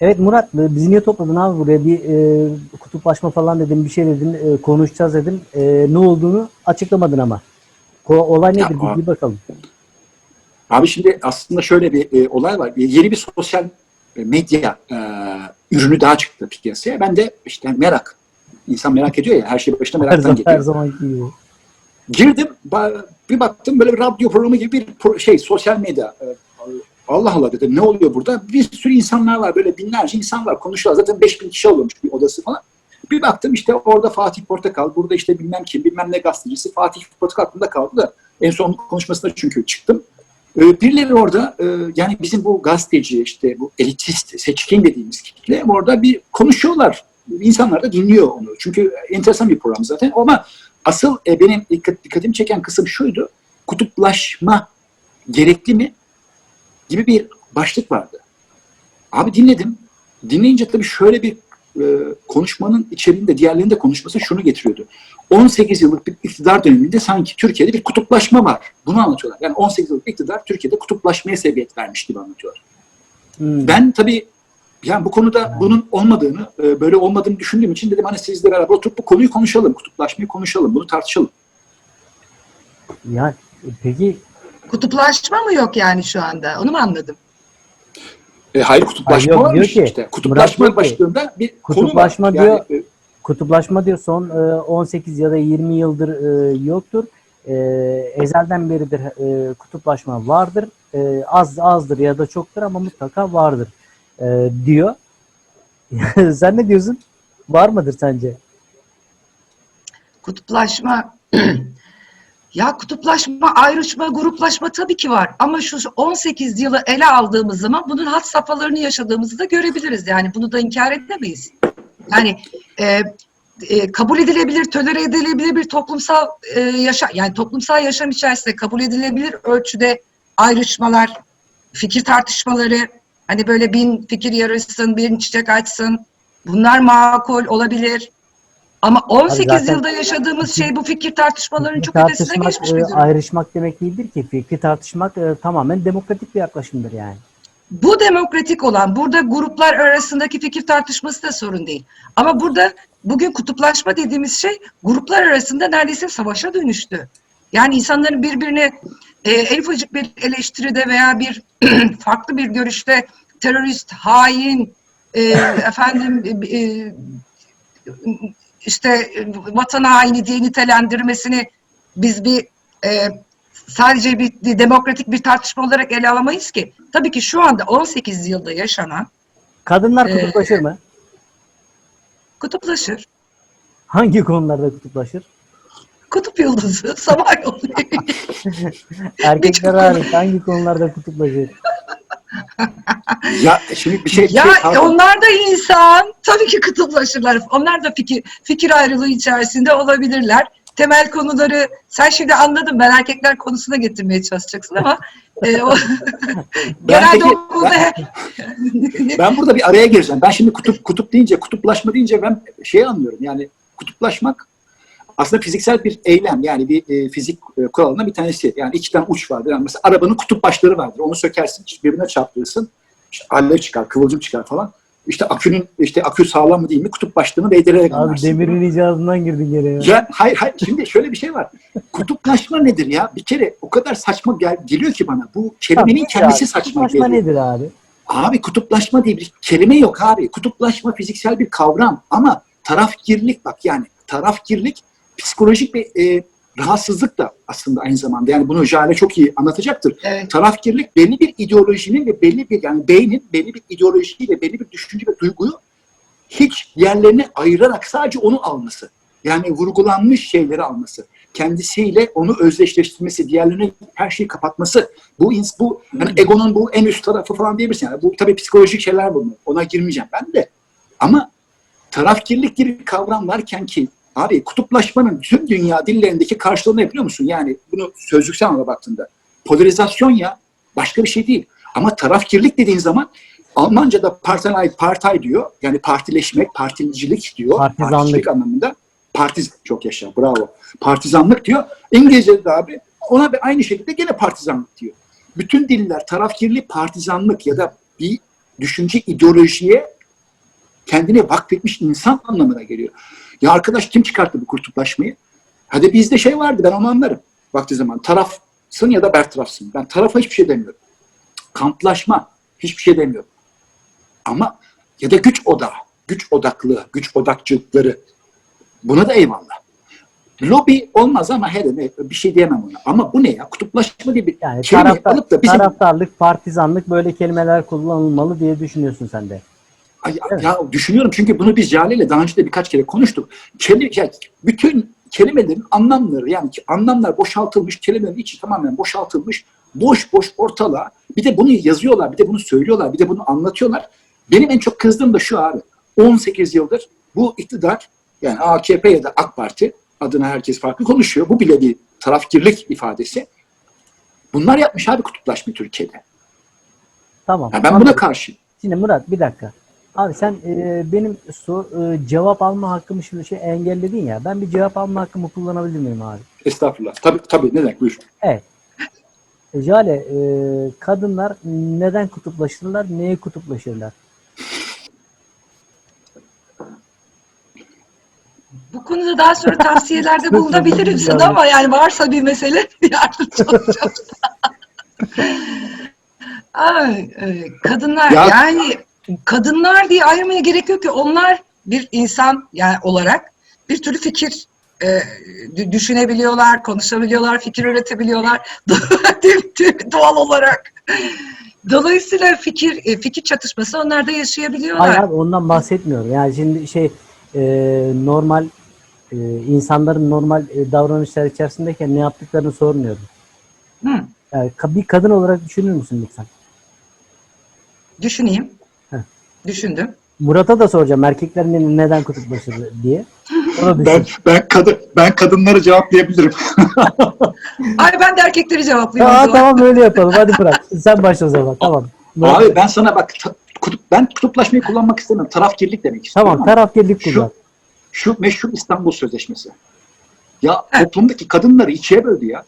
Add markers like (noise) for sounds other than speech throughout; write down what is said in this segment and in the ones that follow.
Evet Murat e, bizi niye topladın abi buraya bir e, kutuplaşma falan dedin bir şey dedin e, konuşacağız dedin E, ne olduğunu açıklamadın ama. Ko- olay nedir Ya, bir, bir bakalım. Abi şimdi aslında şöyle bir e, olay var. E, Yeni bir sosyal medya e, ürünü daha çıktı piyasaya. Ben de işte merak. İnsan merak ediyor ya. Her şey başına Her meraktan zaman, her geliyor. zamanki gibi. Girdim. ba- Bir baktım böyle bir radyo programı gibi bir şey sosyal medya. Allah Allah dedim ne oluyor burada? Bir sürü insanlar var. Böyle binlerce insan var. Konuşuyorlar. Zaten 5000 kişi oluyormuş bir odası falan. Bir baktım işte orada Fatih Portakal, burada işte bilmem kim, bilmem ne gazetecisi Fatih Portakal aklımda kaldı da en son konuşmasında çünkü çıktım. Ee, birileri orada e, yani bizim bu gazeteci işte bu elitist, seçkin dediğimiz kitle orada bir konuşuyorlar. İnsanlar da dinliyor onu. Çünkü enteresan bir program zaten ama asıl e, benim dikkat, dikkatimi çeken kısım şuydu. Kutuplaşma gerekli mi? Gibi bir başlık vardı. Abi dinledim. Dinleyince tabii şöyle bir e, konuşmanın içeriğinde diğerlerinin de konuşması şunu getiriyordu. 18 yıllık bir iktidar döneminde sanki Türkiye'de bir kutuplaşma var. Bunu anlatıyorlar. Yani 18 yıllık iktidar Türkiye'de kutuplaşmaya sebebiyet vermiş gibi anlatıyorlar. Hmm. Ben tabii yani bu konuda bunun olmadığını, e, böyle olmadığını düşündüğüm için dedim hani sizle beraber oturup bu konuyu konuşalım, kutuplaşmayı konuşalım, bunu tartışalım. Ya e, peki Kutuplaşma mı yok yani şu anda? Onu mu anladım? E, hayır kutuplaşma Hayır, yok, varmış diyor ki, işte. Murat Kutuplaşma diyor ki, başlığında bir kutuplaşma konu var. Yani, diyor, e, kutuplaşma diyor son e, 18 ya da 20 yıldır e, yoktur. E, ezelden beridir e, kutuplaşma vardır. E, az azdır ya da çoktur ama mutlaka vardır e, diyor. (laughs) Sen ne diyorsun? Var mıdır sence? Kutuplaşma (clears throat) ya kutuplaşma, ayrışma, gruplaşma tabii ki var. Ama şu 18 yılı ele aldığımız zaman bunun hat safhalarını yaşadığımızı da görebiliriz. Yani bunu da inkar edemeyiz. Yani e, e, kabul edilebilir, tolere edilebilir bir toplumsal e, yaşam, yani toplumsal yaşam içerisinde kabul edilebilir ölçüde ayrışmalar, fikir tartışmaları, hani böyle bin fikir yarışsın, bin çiçek açsın. Bunlar makul olabilir. Ama 18 zaten- yılda yaşadığımız şey bu fikir tartışmalarının çok ötesine tartışmak, geçmiş e, bir durum. ayrışmak demek değildir ki. Fikri tartışmak e, tamamen demokratik bir yaklaşımdır yani. Bu demokratik olan, burada gruplar arasındaki fikir tartışması da sorun değil. Ama burada bugün kutuplaşma dediğimiz şey gruplar arasında neredeyse savaşa dönüştü. Yani insanların birbirine e, en ufacık bir eleştiride veya bir (clears throat) farklı bir görüşte terörist, hain, e, (laughs) efendim e, e, işte e, vatan haini diye nitelendirmesini biz bir e, sadece bir, bir demokratik bir tartışma olarak ele alamayız ki. Tabii ki şu anda 18 yılda yaşanan Kadınlar Ee, kutuplaşır mı? kutuplaşır. Hangi konularda kutuplaşır? Kutup yıldızı, Samanyolu. (laughs) Erkekler Birçok hariç hangi konularda kutuplaşır? (laughs) (laughs) ya şimdi bir şey, ya şey onlar da insan. Tabii ki kutuplaşırlar. Onlar da fikir, fikir ayrılığı içerisinde olabilirler. Temel konuları sen şimdi anladın ben erkekler konusuna getirmeye çalışacaksın ama (laughs) e, o, genelde peki- o konuda Ben burada bir araya gireceğim. Ben şimdi kutup kutup deyince, kutuplaşma deyince ben şey anlıyorum. Yani kutuplaşmak aslında fiziksel bir eylem. Yani bir e, fizik e, kuralına bir tanesi. Yani iki tane uç vardır. Yani mesela arabanın kutup başları vardır. Onu sökersin, birbirine çarptırırsın. İşte alev çıkar, kıvılcım çıkar falan. İşte akünün işte akü sağlam mı değil mi kutup başlığını değdirerek Abi anlarsın. demirin icadından girdin gene ya. Ya hayır hayır şimdi şöyle bir şey var. Kutuplaşma nedir ya? Bir kere o kadar saçma gel, geliyor ki bana. Bu kelimenin Tamam, kendisi ya, saçma Kutuplaşma geliyor. nedir abi? Abi kutuplaşma diye bir kelime yok abi. Kutuplaşma fiziksel bir kavram ama tarafgirlik bak yani tarafgirlik psikolojik bir e, rahatsızlık da aslında aynı zamanda. Yani bunu Jale çok iyi anlatacaktır. evet, Tarafgirlik belli bir ideolojinin ve belli bir yani beynin belli bir ideolojiyi ve belli bir düşünce ve duyguyu hiç yerlerine ayırarak sadece onu alması. Yani vurgulanmış şeyleri alması. Kendisiyle onu özdeşleştirmesi, diğerlerine her şeyi kapatması. Bu ins bu yani egonun bu en üst tarafı falan diyebilirsin. Yani bu tabii psikolojik şeyler bunlar. Ona girmeyeceğim ben de. Ama tarafkirlik gibi bir kavram varken ki abi kutuplaşmanın tüm dünya dillerindeki karşılığı ne biliyor musun? Yani bunu sözlüksel anlamda baktığında polarizasyon ya başka bir şey değil. Ama tarafkirlik dediğin zaman Almanca'da Partei, Partei diyor. Yani partileşmek, particilik diyor. Partizanlık. Particilik anlamında. Partiz çok yaşa bravo. Partizanlık diyor. İngilizce'de de abi ona bir aynı şekilde gene partizanlık diyor. Bütün diller tarafkirli partizanlık ya da bir düşünce ideolojiye kendine vakfetmiş insan anlamına geliyor. Ya arkadaş kim çıkarttı bu kutuplaşmayı? Hadi bizde şey vardı ben onu anlarım. Vakti zaman tarafsın ya da bertarafsın. Ben tarafa hiçbir şey demiyorum. Kamplaşma hiçbir şey demiyorum. Ama ya da güç odağı, güç odaklı, güç odakçılıkları buna da eyvallah. Lobi olmaz ama her ne bir şey diyemem ona. Ama bu ne ya? Kutuplaşma diye bir Yani kelime taraftar, alıp da bizim taraftarlık, partizanlık böyle kelimeler kullanılmalı diye düşünüyorsun sen de. Ay, Evet. Ya düşünüyorum çünkü bunu biz Jale ile daha önce de birkaç kere konuştuk. Kelime, ya bütün kelimelerin anlamları yani ki anlamlar boşaltılmış, kelimelerin içi tamamen boşaltılmış, boş boş ortalığa. Bir de bunu yazıyorlar, bir de bunu söylüyorlar, bir de bunu anlatıyorlar. Benim en çok kızdığım da şu abi. 18 yıldır bu iktidar yani AKP ya da AK Parti adına herkes farklı konuşuyor. Bu bile bir tarafkirlik ifadesi. Bunlar yapmış abi kutuplaşmayı Türkiye'de. Tamam. Ya ben buna anladım. karşıyım. Şimdi Murat bir dakika. Abi sen e, benim sor, e, cevap alma hakkımı şimdi şey engelledin ya. Ben bir cevap alma hakkımı kullanabilir miyim abi? Estağfurullah. Tabii tabii ne demek buyur. Evet. E, Jale, e, kadınlar neden kutuplaşırlar, neye kutuplaşırlar? Bu konuda daha sonra tavsiyelerde (laughs) bulunabilirim sana ama yani varsa bir mesele yardımcı olacağım. (laughs) Ay, e, kadınlar Ya- yani kadınlar diye ayırmaya gerek yok ki onlar bir insan yani olarak bir türlü fikir e, dü- düşünebiliyorlar, konuşabiliyorlar, fikir üretebiliyorlar (laughs) doğal olarak. Dolayısıyla fikir e, fikir çatışması onlarda yaşayabiliyorlar. Hayır abi ondan bahsetmiyorum. Yani şimdi şey e, normal e, insanların normal e, davranışlar içerisindeyken ne yaptıklarını sormuyorum. Hı, Yani bir kadın olarak düşünür müsün lütfen? düşüneyim. Düşündüm. Murat'a da soracağım erkekler ne- neden kutuplaşır diye. Ben ben kadın ben kadınları cevaplayabilirim. (laughs) Ay ben de erkekleri cevaplayayım. Aa, tamam öyle yapalım. Hadi Murat. Sen başla o zaman. Tamam. Murat- Abi ben sana bak kutup, ben kutuplaşmayı kullanmak istemiyorum. Tarafkirlik demek istiyorum. tamam ama tarafkirlik Şu- kullan. Şu meşhur İstanbul Sözleşmesi. Ya toplumdaki kadınları ikiye böldü ya.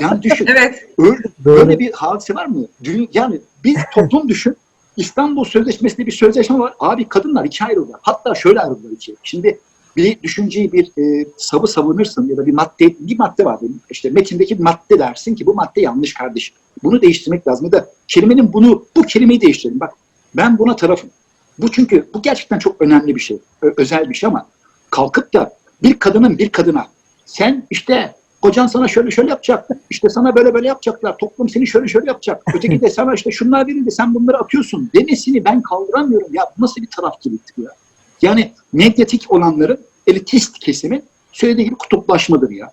Yani düşün. (laughs) Evet. Öyle, Doğru. böyle bir hadise var mı? Dün, yani biz toplum düşün. İstanbul Sözleşmesi'nde bir sözleşme var. Abi kadınlar ikiye ayrılıyor. Hatta şöyle ayrılıyor ikiye. Şimdi bir düşünceyi bir e, savı savunursun ya da bir madde bir madde var. benim. İşte metindeki bir madde dersin ki bu madde yanlış kardeşim. Bunu değiştirmek lazım. Ya da kelimenin bunu bu kelimeyi değiştirelim. Bak ben buna tarafım. Bu çünkü bu gerçekten çok önemli bir şey. özel bir şey ama kalkıp da bir kadının bir kadına sen işte kocan sana şöyle şöyle yapacak. işte sana böyle böyle yapacaklar. Toplum seni şöyle şöyle yapacak. Öteki de sana işte şunlar verildi. Sen bunları atıyorsun. Demesini ben kaldıramıyorum. Ya bu nasıl bir tarafçılıktır ya? Yani medyatik olanların elitist kesimin söylediği gibi kutuplaşmadır ya.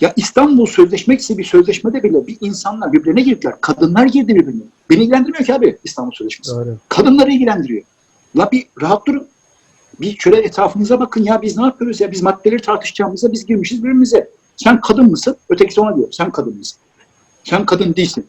Ya İstanbul Sözleşmesi bir sözleşmede bile bir insanlar birbirine girdiler. Kadınlar girdi birbirine. Beni ilgilendirmiyor ki abi İstanbul Sözleşmesi. Doğru. Kadınları ilgilendiriyor. La bir rahat durun. Bir şöyle etrafınıza bakın ya biz ne yapıyoruz ya biz maddeleri tartışacağımıza biz girmişiz birbirimize. Sen kadın mısın? Ötekisi ona diyor. Sen kadın mısın? Sen kadın değilsin.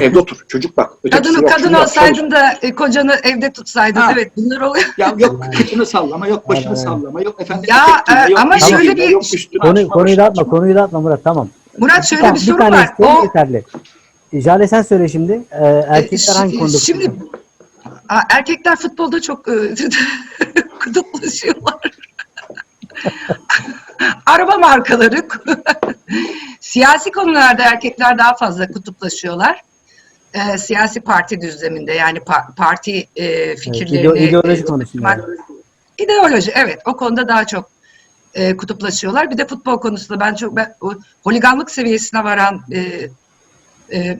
Evde otur. Çocuk bak. Ötekisi Kadın, yok, kadın olsaydın da e, kocanı evde tutsaydın. Ha. Evet bunlar oluyor. Ya yok kıçını sallama, yok başını sallama, yok efendim. Ya, e, yok ama bir şöyle bir- yok üstünü Konu, açma, konuyu dağıtma, konuyu dağıtma Murat tamam. Murat şöyle bir sorun tane var. O yeterli. E, Jale sen söyle şimdi. E, erkekler hangi konuda Şimdi erkekler futbolda çok e, (laughs) kutuplaşıyorlar. (laughs) Araba markaları (laughs) siyasi konularda erkekler daha fazla kutuplaşıyorlar. E, siyasi parti düzleminde yani pa- parti e, fikirlerini ideo- ideoloji e, konusunda. İdeoloji evet o konuda daha çok e, kutuplaşıyorlar. Bir de futbol konusunda ben çok ben o holiganlık seviyesine varan e, e,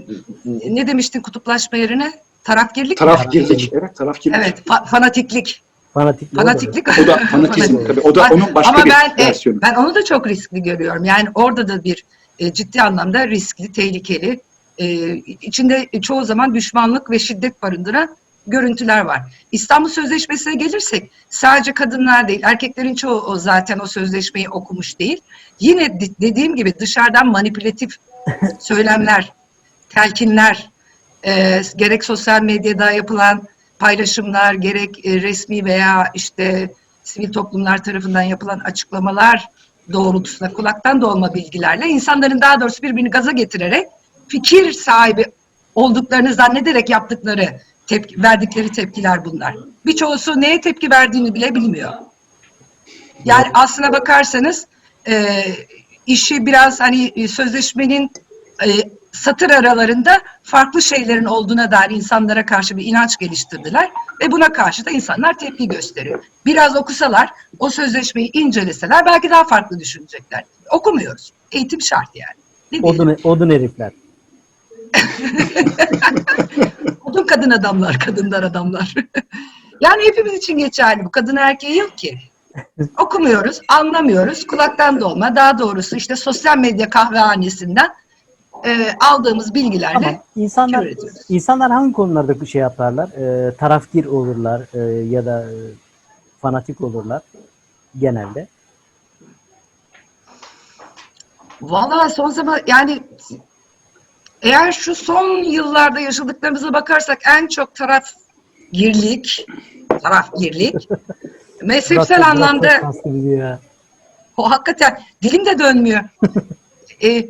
ne demiştin kutuplaşma yerine? Tarafgirlik? Tarafgirlik. Evet tarafgirlik. Evet, fa- fanatiklik. Fanatik. Fanatiklik. O da fanatizm tabii. O da onun başka Ama bir ben, e, versiyonu. ben onu da çok riskli görüyorum. Yani orada da bir e, ciddi anlamda riskli, tehlikeli, e, içinde çoğu zaman düşmanlık ve şiddet barındıran görüntüler var. İstanbul Sözleşmesi'ne gelirsek sadece kadınlar değil, erkeklerin çoğu o zaten o sözleşmeyi okumuş değil. Yine di- dediğim gibi dışarıdan manipülatif (laughs) söylemler, telkinler, e, gerek sosyal medyada yapılan paylaşımlar, gerek e, resmi veya işte sivil toplumlar tarafından yapılan açıklamalar doğrultusunda kulaktan dolma bilgilerle insanların daha doğrusu birbirini gaza getirerek fikir sahibi olduklarını zannederek yaptıkları tepki, verdikleri tepkiler bunlar. Birçoğusu neye tepki verdiğini bile bilmiyor. Yani aslına bakarsanız e, işi biraz hani e, sözleşmenin e, satır aralarında farklı şeylerin olduğuna dair insanlara karşı bir inanç geliştirdiler ve buna karşı da insanlar tepki gösteriyor. Biraz okusalar, o sözleşmeyi inceleseler belki daha farklı düşünecekler. Okumuyoruz. Eğitim şart yani. Ne? Odun, odun herifler. (laughs) Odun kadın adamlar, kadınlar adamlar. (laughs) yani hepimiz için geçerli bu. Kadın erkeği yok ki. Okumuyoruz, anlamıyoruz. Kulaktan dolma. Daha doğrusu işte sosyal medya kahvehanesinden e, aldığımız bilgilerle Ama insanlar insanlar hangi konularda şey yaparlar? E, tarafgir olurlar e, ya da e, fanatik olurlar genelde. Valla son zaman yani eğer şu son yıllarda yaşadıklarımıza bakarsak en çok tarafgirlik, tarafgirlik, (laughs) mezhepsel Murat- anlamda Murat Özkansı gibi ya. O hakikaten dilim de dönmüyor. (laughs) e,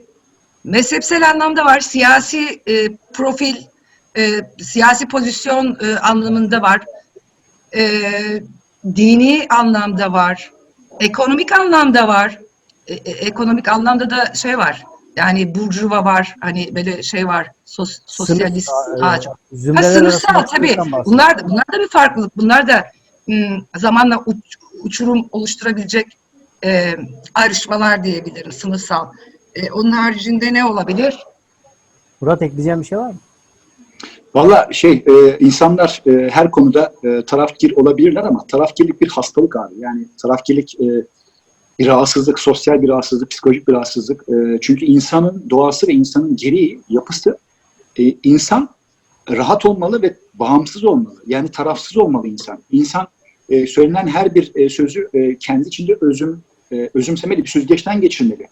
mezhepsel anlamda var, siyasi e, profil, e, siyasi pozisyon e, anlamında var, e, dini anlamda var, ekonomik anlamda var. E, e, ekonomik anlamda da şey var. Yani burjuva var, hani böyle şey var, sos, sosyalist Sınıf- ağacı. Ha, sınıfsal tabii. Bunlar da, bunlar da bir farklılık. Bunlar da ım, zamanla uç- uçurum oluşturabilecek e, ayrışmalar diyebilirim sınıfsal. E, onun haricinde ne olabilir? Murat ekleyeceğim bir şey var mı? Valla şey e, insanlar e, her konuda e, tarafgir olabilirler ama tarafgirlik bir hastalık abi. Yani tarafgirlik e, bir rahatsızlık, sosyal bir rahatsızlık, psikolojik bir rahatsızlık. E, çünkü insanın doğası ve insanın gereği, yapısı e, insan rahat olmalı ve bağımsız olmalı. Yani tarafsız olmalı insan. İnsan e, söylenen her bir e, sözü e, kendi içinde özüm e, özümsemeli, bir süzgeçten geçirmeli.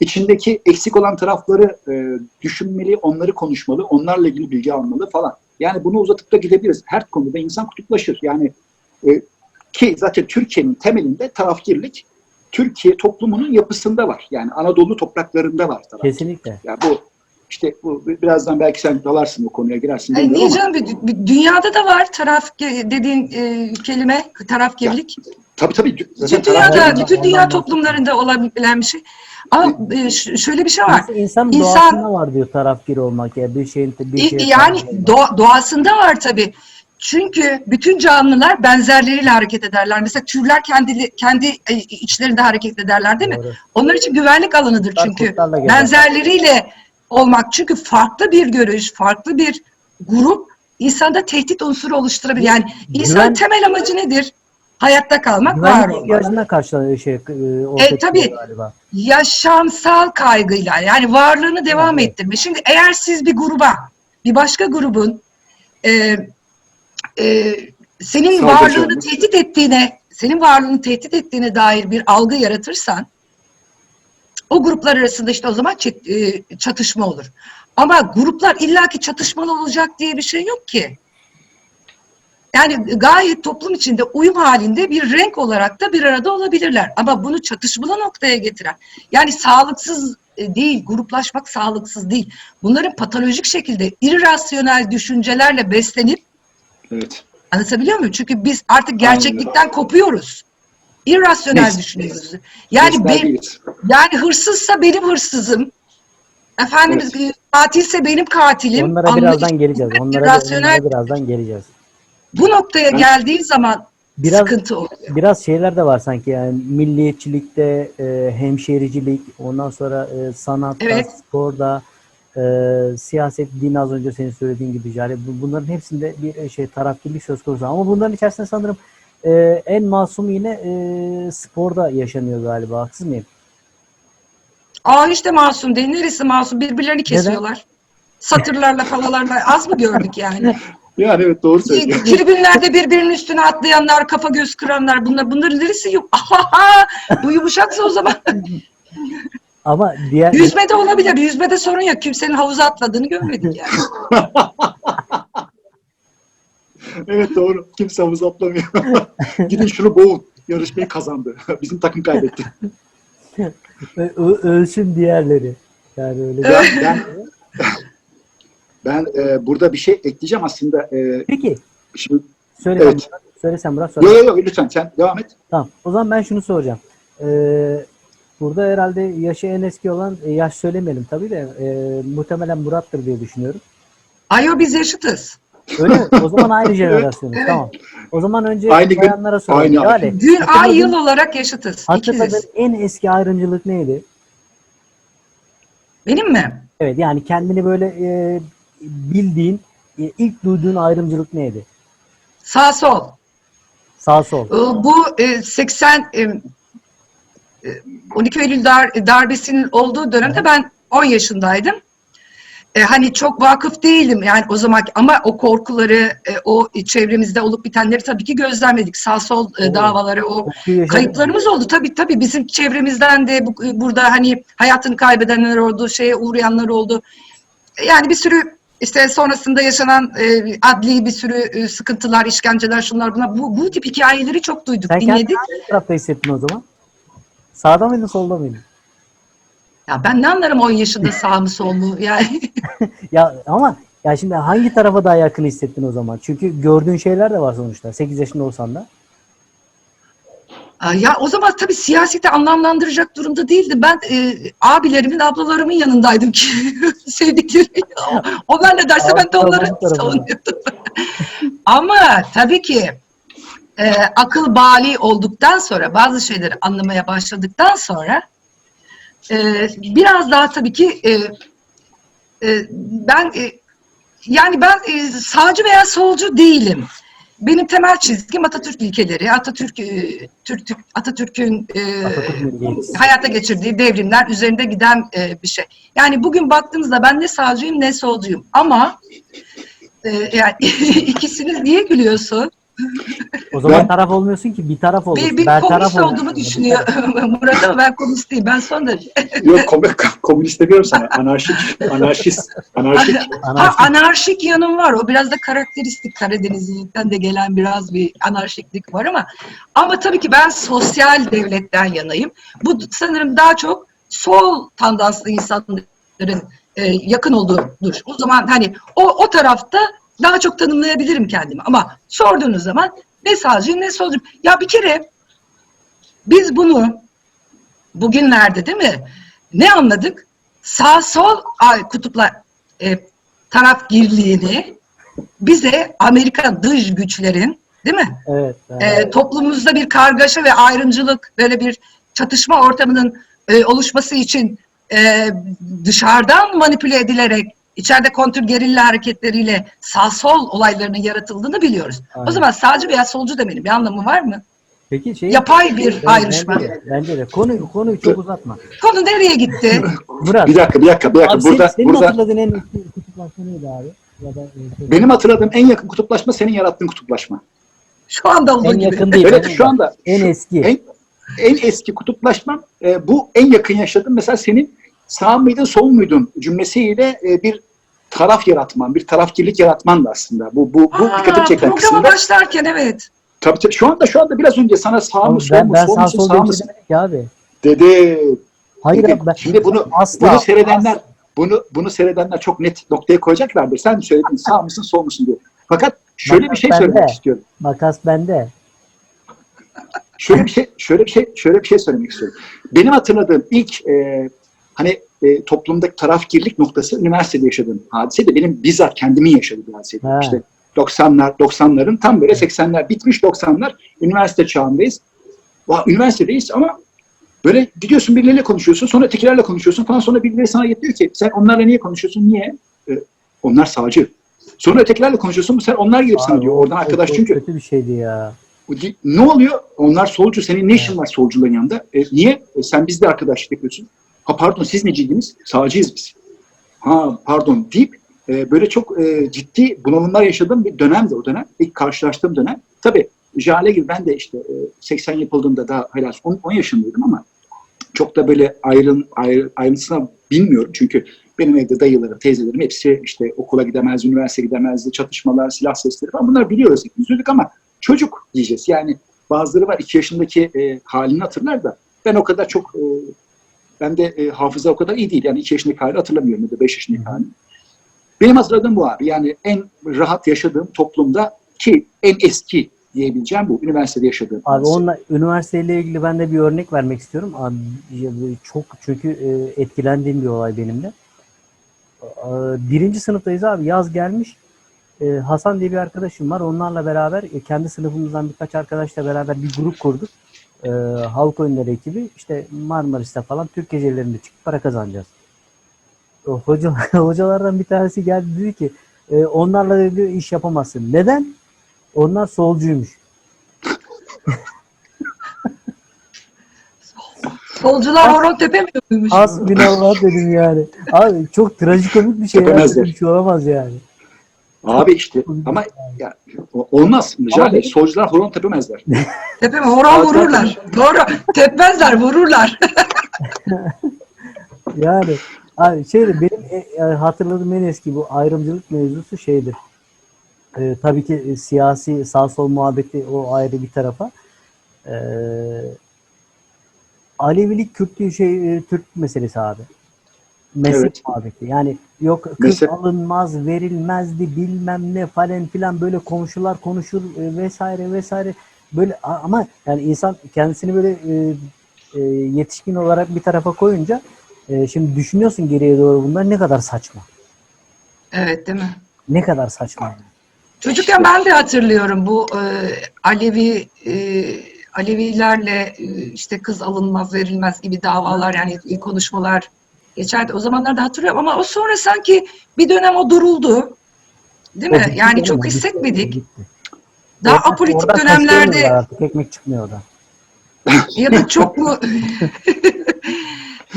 İçindeki eksik olan tarafları e, düşünmeli, onları konuşmalı, onlarla ilgili bilgi almalı falan. Yani bunu uzatıp da gidebiliriz. Her konuda insan kutuplaşır. Yani e, ki zaten Türkiye'nin temelinde tarafgirlik Türkiye toplumunun yapısında var. Yani Anadolu topraklarında var tarafgirlik. Kesinlikle. Ya bu işte bu birazdan belki sen dalarsın o konuya girersin. Ay, niye canım? Dünyada da var taraf dediğin e, kelime, tarafgirlik. Tabii tabii. Zaten Bütün dünyada, bütün dünya toplumlarında olabilen bir şey. Ama e, şöyle bir şey var. İnsan, insanın İnsan- doğasında var diyor tarafgir olmak ya bir şeyin bir şeye Yani doğa- doğasında var tabii. Çünkü bütün canlılar benzerleriyle hareket ederler. Mesela türler kendi kendi e, içlerinde hareket ederler değil mi? Doğru. Onlar için güvenlik alanıdır çünkü. Benzerleriyle olmak çünkü farklı bir görüş, farklı bir grup insanda tehdit unsuru oluşturabilir. Yani insan Güven- temel amacı nedir? Hayatta kalmak, var Güvenlik olmak. ihtiyacına karşı şey e, ortaya tabii. galiba. yaşamsal kaygıyla yani varlığını devam Evet. ettirme. Şimdi eğer siz bir gruba, bir başka grubun e, e, senin Sadece varlığını olmuş. tehdit ettiğine, senin varlığını tehdit ettiğine dair bir algı yaratırsan o gruplar arasında işte o zaman e, çatışma olur. Ama gruplar illaki çatışmalı olacak diye bir şey yok ki. Yani gayet toplum içinde uyum halinde bir renk olarak da bir arada olabilirler. Ama bunu çatışmalı noktaya getiren, yani sağlıksız e, değil, gruplaşmak sağlıksız değil. Bunların patolojik şekilde irrasyonel düşüncelerle beslenip, Evet. anlatabiliyor muyum? Çünkü biz artık gerçeklikten kopuyoruz. İrrasyonel Neyse. düşünüyoruz. Yani ben, yani hırsızsa benim hırsızım. Efendim e, katilse benim katilim. Onlara Anlayış- birazdan geleceğiz. Onlara, irrasyonel onlara birazdan geleceğiz. Bu noktaya geldiği zaman Biraz sıkıntı oluyor. biraz şeyler de var sanki yani milliyetçilikte, e, hemşericilik, ondan sonra e, sanatta, Evet. sporda, e, siyaset, din az önce senin söylediğin gibi yani bu- bunların hepsinde bir şey tarafkirlik söz konusu. Ama bunların içerisinde sanırım e, en masum yine e, sporda yaşanıyor galiba. Haksız mıyım? Aa işte masum değil. Neresi masum? Birbirlerini kesiyorlar. Satırlarla falalarla az mı gördük yani? (laughs) Yani evet doğru söylüyorsun. (laughs) Tribünlerde birbirinin üstüne atlayanlar, kafa göz kıranlar bunlar. Bunların neresi yok? (laughs) Bu yumuşaksa o zaman. (laughs) Ama diğer Yüzmede olabilir. Yüzmede sorun yok. Kimsenin havuza atladığını görmedik yani. evet doğru. Kimse havuz atlamıyor. Gidin şunu boğun. Yarışmayı kazandı. Bizim takım kaybetti. ölsün diğerleri. Yani öyle Ben, ben Ben e, burada bir şey ekleyeceğim aslında. E, Peki şimdi, söyle Evet. Murat. Söyle sen Murat. Söyle. yok yok yok lütfen sen devam et. Tamam. O zaman ben şunu soracağım. Ee, burada herhalde yaşı en eski olan e, yaş söylemeyelim tabii de e, muhtemelen Murat'tır diye düşünüyorum. Ayo biz yaşıtız. Öyle mi? O zaman aynı (laughs) jenerasyonuz. Tamam. O zaman önce Aynı gün, bayanlara soralım. aynı ay. Yani Gün, ay, yıl olarak yaşıtız. Hatırladığın İkiziz. en eski ayrımcılık neydi? Benim mi? Evet yani kendini böyle e, bildiğin, e, ilk duyduğun ayrımcılık neydi? Sağ sol. Sağ sol. Ee, Bu e, 80 e, e, 12 Eylül dar, darbesinin olduğu dönemde ben 10 yaşındaydım. E, hani çok vakıf değilim yani o zaman ama o korkuları, e, o çevremizde olup bitenleri tabii ki gözlemledik. Sağ sol e, davaları, o kayıplarımız oldu. Tabii tabii bizim çevremizden de bu, burada hani hayatını kaybedenler oldu, şeye uğrayanlar oldu. Yani bir sürü işte sonrasında yaşanan e, adli bir sürü e, sıkıntılar, işkenceler, şunlar bunlar. Bu, bu tip hikayeleri çok duyduk, Sen dinledik. hangi tarafta hissettin o zaman? Sağda mıydın solda mıydın? Ya ben ne anlarım 10 yaşında sağ mı sol mu? Yani (laughs) (laughs) Ya ama ya şimdi hangi tarafa daha yakın hissettin o zaman? Çünkü gördüğün şeyler de var sonuçta. 8 yaşında olsan da. Ya o zaman tabii siyaseti anlamlandıracak durumda değildim. Ben e, abilerimin, ablalarımın yanındaydım ki (laughs) sevdikleri. Onlar ne derse ben de onları savunuyordum. (laughs) Ama tabii ki e, akıl bali olduktan sonra, bazı şeyleri anlamaya başladıktan sonra e, biraz daha tabii ki e, e, ben e, yani ben e, sağcı veya solcu değilim. Benim temel çizgim Atatürk ilkeleri, Atatürk e, Türk, Türk- Atatürk'ün e, Atatürk hayata geçirdiği devrimler üzerinde giden e, bir şey. Yani bugün baktığımızda ben ne sağcıyım ne solcuyum ama e, yani (laughs) ikisiniz niye gülüyorsun? O zaman Ben- taraf olmuyorsun ki bir taraf olursun. Bir, bir Ben taraf komünist oluyorum. olduğumu düşünüyor taraf. (laughs) Murat ben komünist değilim. Ben son derece. (laughs) Yok kom- (laughs) komünist demiyorum sana. Anarşik, anarşist, anarşik. Ha, Anarşik. anarşik yanım var. O biraz da karakteristik Karadenizlilikten de gelen biraz bir anarşiklik var ama ama tabii ki ben sosyal devletten yanayım. Bu sanırım daha çok sol tandanslı insanların e, yakın olduğu dur. O zaman hani o o tarafta daha çok tanımlayabilirim kendimi. Ama sorduğunuz zaman ne sağcıyım ne solcuyum. Ya bir kere biz bunu bugünlerde değil mi? Ne anladık? Sağ sol ay, kutuplar e, tarafgirliğini bize Amerikan dış güçlerin değil mi? Evet. evet. E, toplumumuzda bir kargaşa ve ayrımcılık böyle bir çatışma ortamının e, oluşması için e, dışarıdan manipüle edilerek içeride kontrgerilla hareketleriyle sağ sol olaylarının yaratıldığını biliyoruz. Aynen. O zaman sağcı veya solcu demenin bir anlamı var mı? Peki şey Yapay bir Ben- ayrışma. Bence de, bence de. Konu, konuyu çok uzatma. Konu nereye gitti? (laughs) Murat. Bir dakika, bir dakika, bir dakika. Abi senin, burada, senin burada hatırladığın en kutuplaşma neydi abi? Ya da, e, şey- benim hatırladığım en yakın kutuplaşma senin yarattığın kutuplaşma. Şu anda olduğu en gibi. yakın değil. Evet, en- şu anda en eski. en en eski kutuplaşmam e, bu en yakın yaşadığım mesela senin sağ mıydın sol muydun cümlesiyle e, bir taraf yaratman, bir tarafkirlik yaratman da aslında. Bu bu bu Aa, dikkatimi çeken programa kısımda. başlarken evet. Tabii, tabii şu anda şu anda biraz önce sana sağ mı sol mu ben sol sağ sol sağ ki abi. dedi. Hayır dedi. ben Şimdi bunu asla, bunu seyredenler asla. bunu bunu seyredenler çok net noktaya koyacaklardır. Sen söyledin sağ mısın sol musun diye. Fakat şöyle bir şey Bak, ben söylemek de. istiyorum. makas bende. Şöyle bir şey, şöyle bir şey, şöyle bir şey söylemek istiyorum. Benim hatırladığım ilk e, hani e, toplumdaki tarafgirlik noktası üniversitede yaşadığım hadise de benim bizzat kendimin yaşadığım bir hadiseydi. Ha. İşte 90'lar, 90'ların tam böyle 80'ler bitmiş 90'lar üniversite çağındayız. Va, üniversitedeyiz ama böyle gidiyorsun birileriyle konuşuyorsun, sonra ötekilerle konuşuyorsun falan sonra birileri sana getiriyor ki sen onlarla niye konuşuyorsun, niye? E, onlar sağcı. Sonra ötekilerle konuşuyorsun, sen onlar gelip sana diyor. o- Oradan o arkadaş çok çünkü. Kötü bir şeydi ya. Ne oluyor? Onlar solcu. Senin ne işin var solcuların yanında? E, niye? E, sen bizle arkadaşlık yapıyorsun. Ha pardon siz neciydiniz? Sağcıyız biz. Ha pardon deyip e, böyle çok e, ciddi bunalımlar yaşadığım bir dönemdi o dönem. İlk karşılaştığım dönem. Tabii Jale gibi ben de işte e, 80 yapıldığında daha hala 10, 10 yaşındaydım ama çok da böyle ayrın, ayrı, ayrıntısına bilmiyorum. Çünkü benim evde dayılarım, teyzelerim hepsi işte okula gidemez, üniversite gidemezdi, çatışmalar, silah sesleri falan bunları biliyoruz. Hepimiz duyduk ama çocuk diyeceğiz. Yani bazıları var 2 yaşındaki e, halini hatırlar da ben o kadar çok e, ben de e, hafıza o kadar iyi değil. Yani 2 yaşındaki hali hatırlamıyorum ya da 5 yaşındaki halini. Benim hazırladığım bu abi. Yani en rahat yaşadığım toplumda ki en eski diyebileceğim bu. Üniversitede yaşadığım. Abi onunla üniversiteyle ilgili ben de bir örnek vermek istiyorum. Abi çok çünkü e, etkilendiğim bir olay benim de. Ee, Birinci sınıftayız abi yaz gelmiş. Ee, Hasan diye bir arkadaşım var. Onlarla beraber e, kendi sınıfımızdan birkaç arkadaşla beraber bir grup kurduk. Ee, halk oyunları ekibi. İşte Marmaris'te falan Türk gecelerinde çıkıp para kazanacağız. O Hoca, (laughs) hocalardan bir tanesi geldi dedi ki e, onlarla dedi iş yapamazsın. Neden? Onlar solcuymuş. Solcular horon tepemiyor muymuş? Hasbinallah dedim yani. Abi çok trajikomik bir şey. ya. Tepemezler. Bir şey olamaz yani. Abi işte ama ya, olmaz. Jale, benim- solcular horon tepemezler. (laughs) Tepeme horon vururlar. Doğru. Tepmezler vururlar. (laughs) Yani abi şeydi benim e, e, hatırladığım en eski bu ayrımcılık mevzusu şeydir. E, tabii ki e, siyasi sağ sol muhabbeti o ayrı bir tarafa. E, Alevilik Kürtlüğü şey e, Türk meselesi abi. Mezhep Evet. muhabbeti. Yani yok kız Mezhep. alınmaz, verilmezdi bilmem ne falan filan böyle komşular konuşur e, vesaire vesaire. Böyle ama yani insan kendisini böyle e, e, yetişkin olarak bir tarafa koyunca e, şimdi düşünüyorsun geriye doğru bunlar ne kadar saçma. Evet değil mi? Ne kadar saçma. yani. Çocukken ben de hatırlıyorum bu e, Alevi e, Alevilerle e, işte kız alınmaz verilmez gibi davalar yani konuşmalar geçerdi. O zamanlarda hatırlıyorum ama o sonra sanki bir dönem o duruldu. Değil O mi? bitti Yani çok o o hissetmedik. bitti. Daha Oradan- apolitik dönemlerde Artık ekmek çıkmıyor oradan. ya da çok mu (laughs)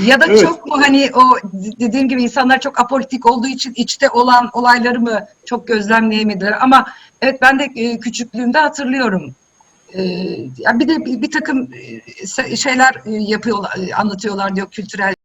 ya da Evet. çok mu hani o dediğim gibi insanlar çok apolitik olduğu için içte olan olayları mı çok gözlemleyemediler ama evet ben de e, küçüklüğümde hatırlıyorum. E, ya bir de bir, takım e, şeyler yapıyorlar, anlatıyorlar diyor kültürel